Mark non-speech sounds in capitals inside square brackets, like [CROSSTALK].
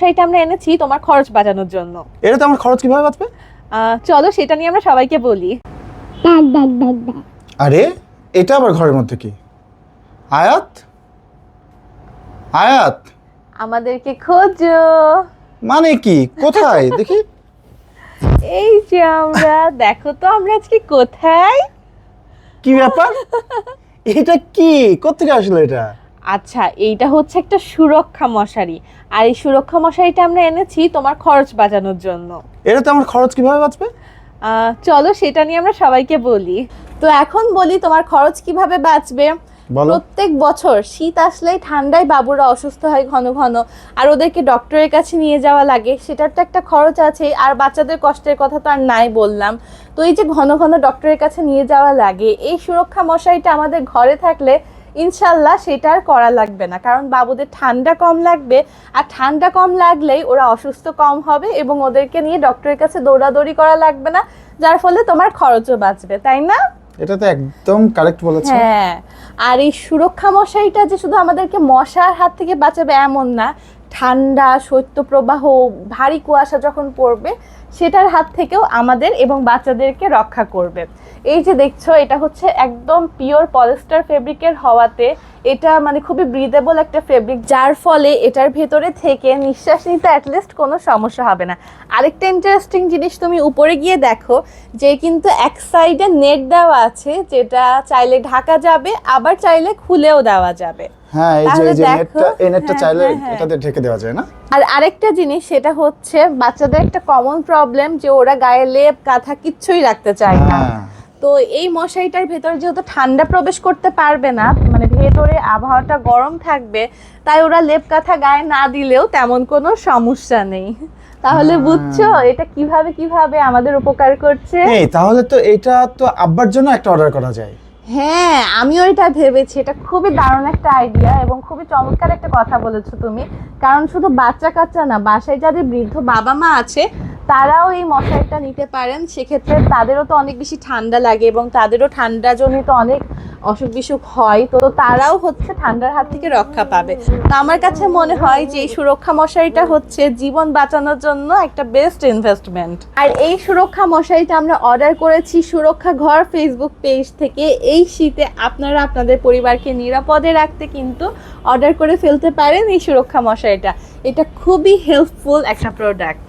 সেটা আমরা এনেছি তোমার খরচ বাঁচানোর জন্য। এটা তো আমার খরচ কীভাবে বাঁচবে? চলো সেটা নিয়ে আমরা সবাইকে বলি। আরে এটা আবার ঘরের মধ্যে কি? আয়াত? আয়াত? আমাদেরকে খোঁজো। মানে কি? কোথায়? দেখি। [LAUGHS] এই যে আমরা দেখো তো আমরা আজকে কোথায়। কি ব্যাপার? এটা কি? কোথেকে আসলো এটা? আচ্ছা এইটা হচ্ছে একটা সুরক্ষা মশারি। আর এই সুরক্ষা মশারিটা আমরা এনেছি তোমার খরচ বাঁচানোর জন্য। এটা তো আমার খরচ কীভাবে বাঁচবে? চলো সেটা নিয়ে আমরা সবাইকে বলি। তো এখন বলি তোমার খরচ কীভাবে বাঁচবে। প্রত্যেক বছর শীত আসলেই ঠান্ডায় বাবুরা অসুস্থ হয় ঘন ঘন আর ওদেরকে ডক্টরের কাছে নিয়ে যাওয়া লাগে। সেটার তো একটা খরচ আছে আর বাচ্চাদের কষ্টের কথা তো আর নাই বললাম। তো এই যে ঘন ঘন ডক্টরের কাছে নিয়ে যাওয়া লাগে এই সুরক্ষা মশারিটা আমাদের ঘরে থাকলে ইনশাল্লাহ সেটা আর করা লাগবে না। কারণ বাবুদের ঠান্ডা কম লাগবে আর ঠান্ডা কম লাগলেই ওরা অসুস্থ কম হবে এবং ওদেরকে নিয়ে ডক্টরের কাছে দৌড়াদৌড়ি করা লাগবে না যার ফলে তোমার খরচও বাঁচবে তাই না? এটা তো একদম কারেক্ট বলেছ। হ্যাঁ আর এই সুরক্ষা মশারিটা যে শুধু আমাদেরকে মশার হাত থেকে বাঁচাবে এমন না ঠান্ডা শৈত্যপ্রবাহ ভারী কুয়াশা যখন পড়বে সেটার হাত থেকেও আমাদের এবং বাচ্চাদেরকে রক্ষা করবে এই যে দেখছ এটা হচ্ছে একদম পিওর পলিস্টার ফেব্রিকের হওয়াতে এটা মানে খুবই ব্রিদেবল একটা ফেব্রিক যার ফলে এটার ভেতরে থেকে নিঃশ্বাস নিতে অ্যাটলিস্ট কোনো সমস্যা হবে না আরেকটা ইন্টারেস্টিং জিনিস তুমি উপরে গিয়ে দেখো যে কিন্তু এক সাইডে নেট দেওয়া আছে যেটা চাইলে ঢাকা যাবে আবার চাইলে খুলেও দেওয়া যাবে হ্যাঁ এই যে। নেটটা এই নেটটা হ্যাঁ, চাইলে হ্যাঁ, হ্যাঁ। এটাতে ঢেকে দেওয়া যায় না আর আরেকটা জিনিস সেটা হচ্ছে বাচ্চাদের একটা কমন প্রবলেম যে ওরা গায়ে লেপ কাঁথা কিচ্ছুই রাখতে চায় না। হ্যাঁ। তো এই মশারিটার ভেতরে যেহেতু ঠান্ডা প্রবেশ করতে পারবে না মানে ভেতরে আবহাওয়াটা গরম থাকবে তাই ওরা লেপ কাঁথা গায়ে না দিলেও তেমন কোনো সমস্যা নেই। তাহলে হ্যাঁ। বুঝছ এটা কীভাবে কীভাবে আমাদের উপকার করছে? এই তাহলে তো এটা তো আব্বার জন্য একটা অর্ডার করা যায়। হ্যাঁ আমিও এটা ভেবেছি। এটা খুবই দারুণ একটা আইডিয়া এবং খুবই চমৎকার একটা কথা বলেছ তুমি। কারণ শুধু বাচ্চা কাচ্চা না বাসায় যাদের বৃদ্ধ বাবা মা আছে তারাও এই মশারিটা নিতে পারেন। সেক্ষেত্রে তাদেরও তো অনেক বেশি ঠান্ডা লাগে এবং তাদেরও ঠান্ডা জনিত অনেক অসুখ বিসুখ হয়। তো তারাও হচ্ছে ঠান্ডার হাত থেকে রক্ষা পাবে। তো আমার কাছে মনে হয় যে, এই সুরক্ষা মশারিটা হচ্ছে জীবন বাঁচানোর জন্য একটা বেস্ট ইনভেস্টমেন্ট আর এই সুরক্ষা মশারিটা আমরা অর্ডার করেছি সুরক্ষা ঘর ফেসবুক পেজ থেকে। এই শীতে আপনারা আপনাদের পরিবারকে নিরাপদে রাখতে কিন্তু অর্ডার করে ফেলতে পারেন এই সুরক্ষা মশারিটা। এটা খুবই হেল্পফুল একটা প্রোডাক্ট